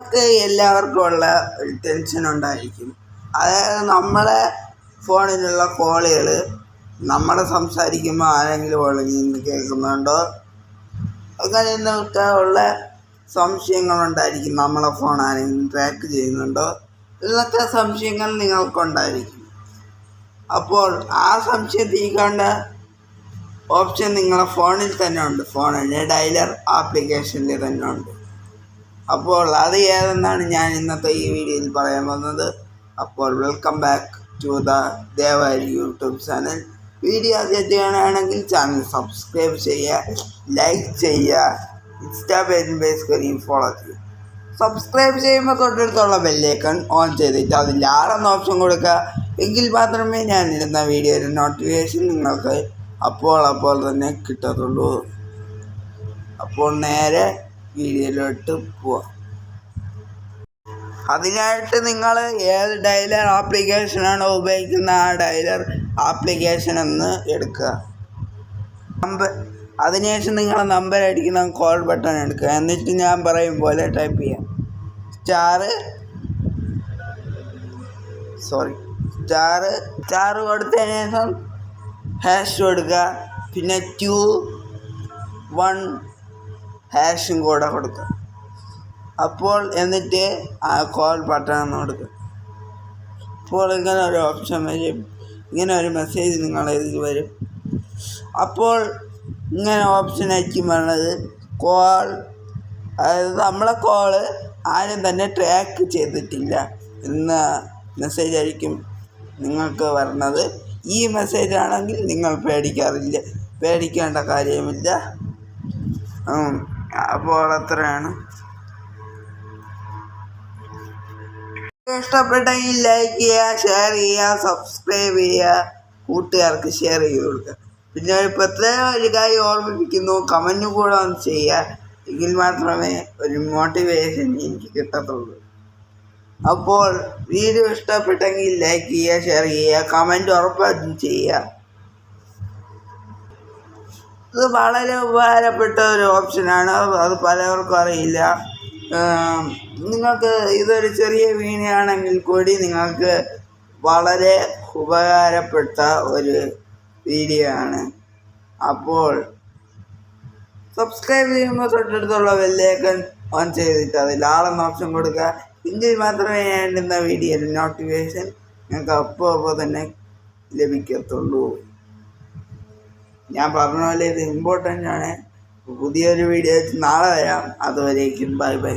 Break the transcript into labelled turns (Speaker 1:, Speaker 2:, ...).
Speaker 1: നമുക്ക് എല്ലാവർക്കും ഉള്ള ഒരു ടെൻഷൻ ഉണ്ടായിരിക്കും. അതായത് നമ്മളെ ഫോണിലുള്ള കോളുകൾ നമ്മളെ സംസാരിക്കുമ്പോൾ ആരെങ്കിലും ഒളിഞ്ഞ് നിന്ന് കേൾക്കുന്നുണ്ടോ? അങ്ങനെയൊക്കെ ഉള്ള സംശയങ്ങളുണ്ടായിരിക്കും നമ്മളെ ഫോൺ ആരെങ്കിലും ട്രാക്ക് ചെയ്യുന്നുണ്ടോ? എന്നൊക്കെ സംശയങ്ങൾ നിങ്ങൾക്കുണ്ടായിരിക്കും. അപ്പോൾ ആ സംശയം തീക്കേണ്ട ഓപ്ഷൻ നിങ്ങളെ ഫോണിൽ തന്നെ ഉണ്ട്. ഫോണിന്റെ ഡയലർ ആപ്ലിക്കേഷനിൽ തന്നെ ഉണ്ട്. അപ്പോൾ അത് ഏതെന്നാണ് ഞാൻ ഇന്നത്തെ ഈ വീഡിയോയിൽ പറയാൻ വന്നത് അപ്പോൾ welcome back to the Devari YouTube channel video ആദ്യമായിട്ട് ചെയ്യണമെങ്കിൽ ചാനൽ സബ്സ്ക്രൈബ് ചെയ്യുക ലൈക്ക് ചെയ്യുക ഇൻസ്റ്റാ പേജും പേജ് കറിയും ഫോളോ ചെയ്യുക. സബ്സ്ക്രൈബ് ചെയ്യുമ്പോൾ തൊട്ടടുത്തുള്ള ബെല്ലേക്കൺ ഓൺ ചെയ്തിട്ട് അതിൽ ആറെന്ന ഓപ്ഷൻ കൊടുക്കുക. എങ്കിൽ മാത്രമേ ഞാൻ ഇടുന്ന വീഡിയോയുടെ നോട്ടിഫിക്കേഷൻ നിങ്ങൾക്ക് അപ്പോൾ അപ്പോൾ തന്നെ കിട്ടത്തുള്ളൂ. അപ്പോൾ നേരെ വീഡിയോയിലോട്ട് പോവാം. അതിനായിട്ട് നിങ്ങൾ ഏത് ഡയലർ ആപ്ലിക്കേഷനാണ് ഉപയോഗിക്കുന്ന ആ ഡയലർ ആപ്ലിക്കേഷൻ ഒന്ന് എടുക്കുക. നമ്പർ അതിനുശേഷം നിങ്ങൾ നമ്പർ അടിക്കുന്ന കോൾ ബട്ടൺ എടുക്കുക. എന്നിട്ട് ഞാൻ പറയും പോലെ ടൈപ്പ് ചെയ്യാം. സ്റ്റാറ് സോറി സ്റ്റാറ് സ്റ്റാറ് കൊടുത്തതിന് ശേഷം ഹാഷ് കൊടുക്കുക. പിന്നെ ടു വൺ ഹാഷും കൂടെ കൊടുക്കുക. അപ്പോൾ എന്നിട്ട് ആ കോൾ ബട്ടൺ ഒന്ന് കൊടുക്കുക. അപ്പോൾ ഇങ്ങനെ ഒരു ഓപ്ഷൻ വരും. ഇങ്ങനെ ഒരു മെസ്സേജ് നിങ്ങളെ ഇതിൽ വരും. അപ്പോൾ ഇങ്ങനെ ഓപ്ഷൻ ആയിരിക്കും പറഞ്ഞത് കോൾ അതായത് നമ്മളെ കോൾ ആരും തന്നെ ട്രാക്ക് ചെയ്തിട്ടില്ല എന്ന മെസ്സേജ് ആയിരിക്കും നിങ്ങൾക്ക് വരുന്നത് ഈ മെസ്സേജ് ആണെങ്കിൽ നിങ്ങൾ പേടിക്കാറില്ല. പേടിക്കേണ്ട കാര്യമില്ല. അപ്പോൾ അത്രയാണ് ഇഷ്ടപ്പെട്ടെങ്കിൽ ലൈക്ക് ചെയ്യുക ഷെയർ ചെയ്യുക സബ്സ്ക്രൈബ് ചെയ്യുക കൂട്ടുകാർക്ക് ഷെയർ ചെയ്ത് കൊടുക്കുക. പിന്നെ ഒരു പ്രത്യേക ഒരു കാര്യം ഓർമ്മിപ്പിക്കുന്നു കമന്റ് കൂടെ ഒന്ന് ചെയ്യുക. എങ്കിൽ മാത്രമേ ഒരു മോട്ടിവേഷൻ എനിക്ക് കിട്ടത്തുള്ളൂ. അപ്പോൾ വീഡിയോ ഇഷ്ടപ്പെട്ടെങ്കിൽ ലൈക്ക് ചെയ്യുക ഷെയർ ചെയ്യുക കമന്റ് ഉറപ്പായിട്ടും ചെയ്യുക. ഇത് വളരെ ഉപകാരപ്പെട്ട ഒരു ഓപ്ഷനാണ്. അത് പലവർക്കും അറിയില്ല. നിങ്ങൾക്ക് ഇതൊരു ചെറിയ വീണയാണെങ്കിൽ കൂടി നിങ്ങൾക്ക് വളരെ ഉപകാരപ്പെട്ട ഒരു വീഡിയോ ആണ്. അപ്പോൾ സബ്സ്ക്രൈബ് ചെയ്യുമ്പോൾ തൊട്ടടുത്തുള്ള വെല്ലേക്കൻ ഓൺ ചെയ്തിട്ട് അതിൽ ആളെന്ന ഓപ്ഷൻ കൊടുക്കുക. എങ്കിൽ മാത്രമേ ഞാൻ ഇടുന്ന വീഡിയോയിൽ നോട്ടിഫിക്കേഷൻ നിങ്ങൾക്ക് അപ്പോൾ അപ്പോൾ തന്നെ ലഭിക്കത്തുള്ളൂ. ഞാൻ പറഞ്ഞ പോലെ ഇത് ഇമ്പോർട്ടന്റ് ആണ്. പുതിയൊരു വീഡിയോ നാളെ വരാം. അതുവരേക്കും ബൈ ബൈ.